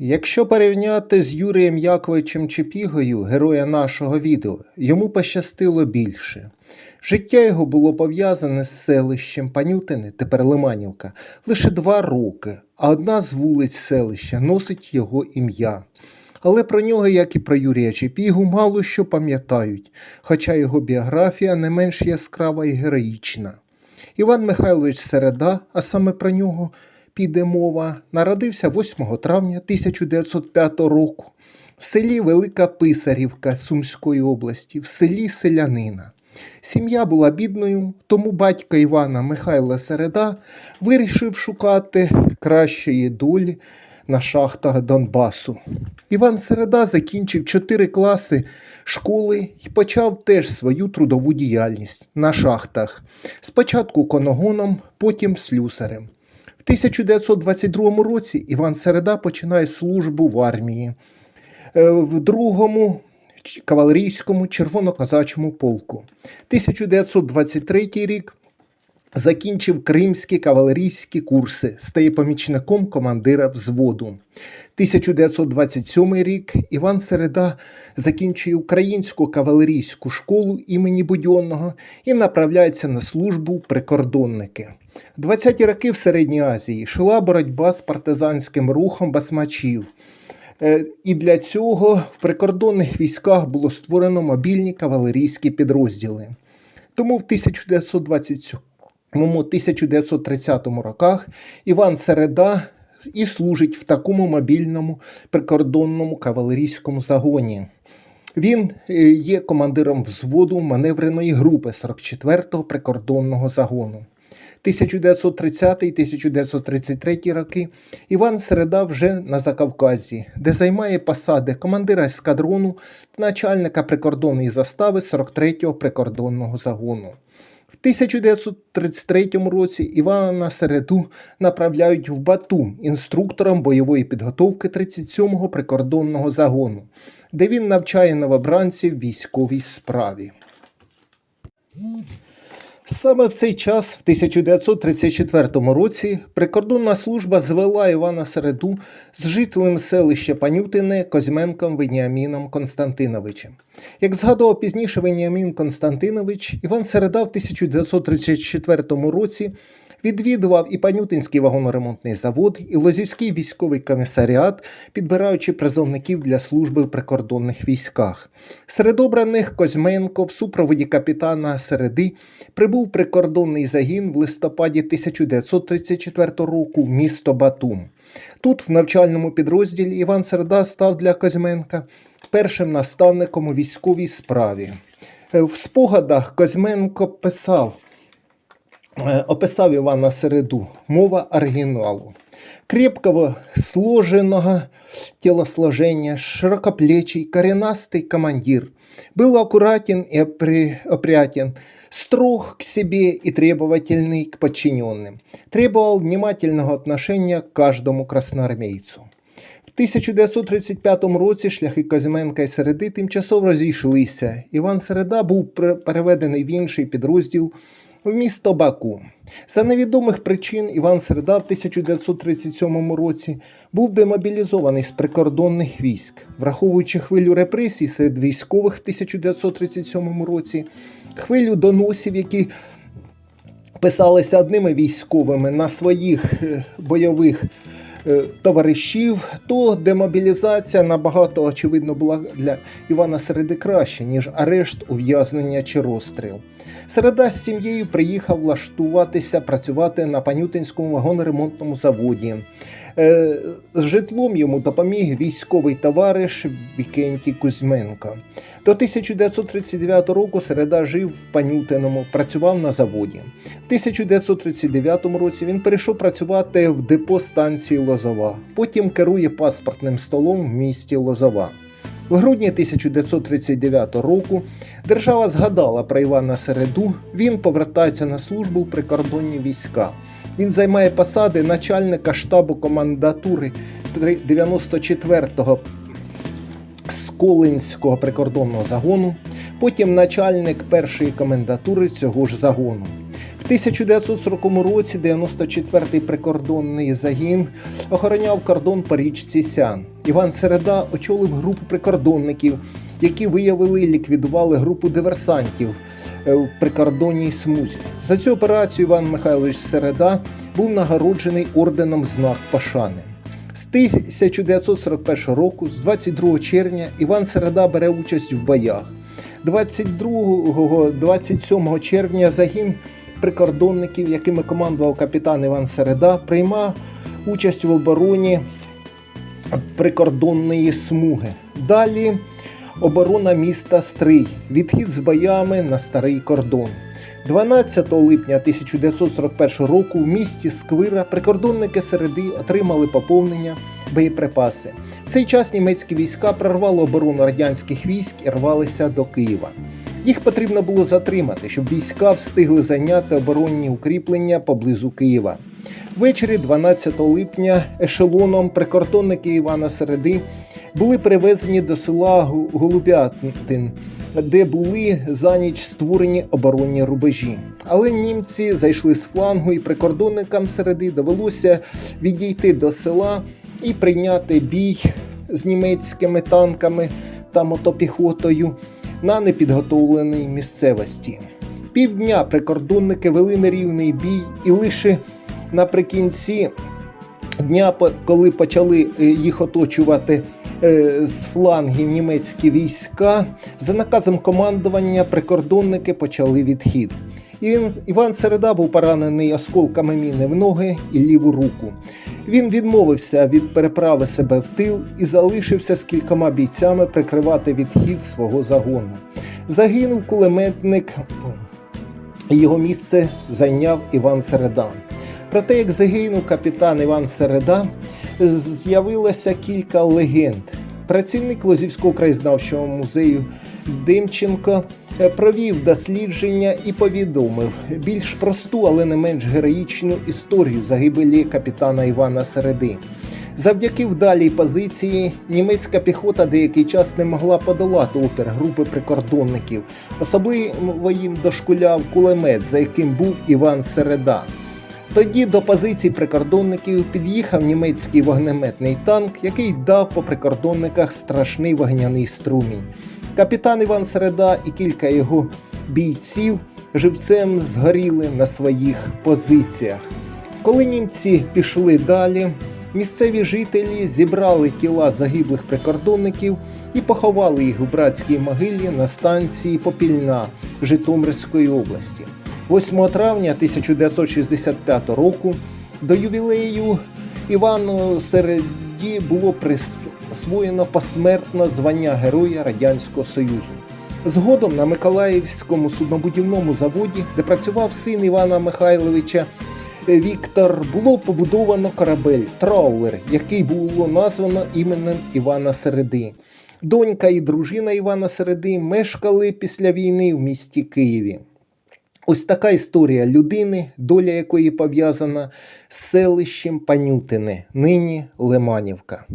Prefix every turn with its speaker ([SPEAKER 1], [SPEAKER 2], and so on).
[SPEAKER 1] Якщо порівняти з Юрієм Яковичем Чепігою, героя нашого відео, йому пощастило більше. Життя його було пов'язане з селищем Панютине, тепер Лиманівка, лише два роки, а одна з вулиць селища носить його ім'я. Але про нього, як і про Юрія Чепігу, мало що пам'ятають, хоча його біографія не менш яскрава і героїчна. Іван Михайлович Середа, а саме про нього піде мова, народився 8 травня 1905 року в селі Велика Писарівка Сумської області, в селі Селянина. Сім'я була бідною, тому батько Івана Михайла Середа вирішив шукати кращої долі на шахтах Донбасу. Іван Середа закінчив 4 класи школи і почав теж свою трудову діяльність на шахтах. Спочатку коногоном, потім слюсарем. В 1922 році Іван Середа починає службу в армії Е, в другому кавалерійському червоно-козачому полку. 1923 рік закінчив кримські кавалерійські курси, стає помічником командира взводу. 1927 рік Іван Середа закінчує українську кавалерійську школу імені Будьонного і направляється на службу прикордонники. В 20-ті роки в Середній Азії йшла боротьба з партизанським рухом басмачів. Е, І для цього в прикордонних військах було створено мобільні кавалерійські підрозділи. Тому в 1927-1930 роках Іван Середа і служить в такому мобільному прикордонному кавалерійському загоні. Він е, є командиром взводу маневреної групи 44-го прикордонного загону. 1930-1933 роки Іван Середа вже на Закавказі, де займає посади командира ескадрону та начальника прикордонної застави 43-го прикордонного загону. В 1933 році Івана Середу направляють в Бату інструктором бойової підготовки 37-го прикордонного загону, де він навчає новобранців військовій справі. Саме в цей час, в 1934 році, прикордонна служба звела Івана Середу з жителем селища Панютине Козьменком Веніаміном Константиновичем. Як згадував пізніше Веніамін Константинович, Іван Середа в 1934 році відвідував і Панютинський вагоноремонтний завод, і Лозівський військовий комісаріат, підбираючи призовників для служби в прикордонних військах. Серед обраних Козьменко в супроводі капітана Середи прибув прикордонний загін в листопаді 1934 року в місто Батум. Тут, в навчальному підрозділі, Іван Середа став для Козьменка першим наставником у військовій справі. Е, В спогадах Козьменко писав, описав Івана Середу, мова оригіналу. Крепкого, сложенного телосложения, широкоплечий, коренастый командир. Был аккуратен и опри- опрятен, строг к себе и требовательный к подчиненным. Требовал внимательного отношения к каждому красноармейцу. В 1935 році шляхи Козьменка і Середи тимчасово розійшлися. Іван Середа був пер- переведений в інший підрозділ в місто Баку. За невідомих причин Іван Середа в 1937 році був демобілізований з прикордонних військ, враховуючи хвилю репресій серед військових в 1937 році, хвилю доносів, які писалися одними військовими на своїх е, бойових е, товаришів, то демобілізація набагато очевидно була для Івана Середи краще, ніж арешт, ув'язнення чи розстріл. Середа з сім'єю приїхав влаштуватися працювати на Панютинському вагоноремонтному заводі. Е, З житлом йому допоміг військовий товариш Вікентій Кузьменко. До 1939 року Середа жив в Панютиному, працював на заводі. В 1939 році він перейшов працювати в депо станції Лозова. Потім керує паспортним столом в місті Лозова. В грудні 1939 року держава згадала про Івана Середу. Він повертається на службу в прикордонні війська. Він займає посади начальника штабу командатури 94-го Сколинського прикордонного загону, потім начальник першої комендатури цього ж загону. В 1940 році 94-й прикордонний загін охороняв кордон по річці Сян. Іван Середа очолив групу прикордонників, які виявили і ліквідували групу диверсантів е, в прикордонній смузі. За цю операцію Іван Михайлович Середа був нагороджений орденом знак Пашани. З 1941 року, з 22 червня, Іван Середа бере участь в боях. 22-27 червня загін прикордонників, якими командував капітан Іван Середа, приймав участь в обороні прикордонної смуги. Далі оборона міста Стрий, відхід з боями на старий кордон. 12 липня 1941 року в місті Сквира прикордонники середи отримали поповнення боєприпаси. В цей час німецькі війська прорвали оборону радянських військ і рвалися до Києва. Їх потрібно було затримати, щоб війська встигли зайняти оборонні укріплення поблизу Києва. Ввечері 12 липня ешелоном прикордонники Івана Середи були перевезені до села Голубятин, де були за ніч створені оборонні рубежі. Але німці зайшли з флангу, і прикордонникам середи довелося відійти до села і прийняти бій з німецькими танками та мотопіхотою на непідготовленій місцевості. Півдня прикордонники вели нерівний бій, і лише наприкінці дня, коли почали е, їх оточувати е, з флангів німецькі війська, за наказом командування прикордонники почали відхід. І він, Іван Середа був поранений осколками міни в ноги і ліву руку. Він відмовився від переправи себе в тил і залишився з кількома бійцями прикривати відхід свого загону. Загинув кулеметник, його місце зайняв Іван Середа. Про те, як загинув капітан Іван Середа, з'явилося кілька легенд. Працівник Лозівського краєзнавчого музею Димченко провів дослідження і повідомив більш просту, але не менш героїчну історію загибелі капітана Івана Середи. Завдяки вдалій позиції німецька піхота деякий час не могла подолати опір групи прикордонників. Особливо їм дошкуляв кулемет, за яким був Іван Середа. Тоді до позицій прикордонників під'їхав німецький вогнеметний танк, який дав по прикордонниках страшний вогняний струмінь. Капітан Іван Середа і кілька його бійців живцем згоріли на своїх позиціях. Коли німці пішли далі, місцеві жителі зібрали тіла загиблих прикордонників і поховали їх у братській могилі на станції Попільна Житомирської області. 8 травня 1965 року до ювілею Івану Середі було присвоєно посмертно звання Героя Радянського Союзу. Згодом на Миколаївському суднобудівному заводі, де працював син Івана Михайловича Віктор, було побудовано корабель Траулер, який було названо іменем Івана Середи. Донька і дружина Івана Середи мешкали після війни в місті Києві. Ось така історія людини, доля якої пов'язана з селищем Панютине, нині Лиманівка.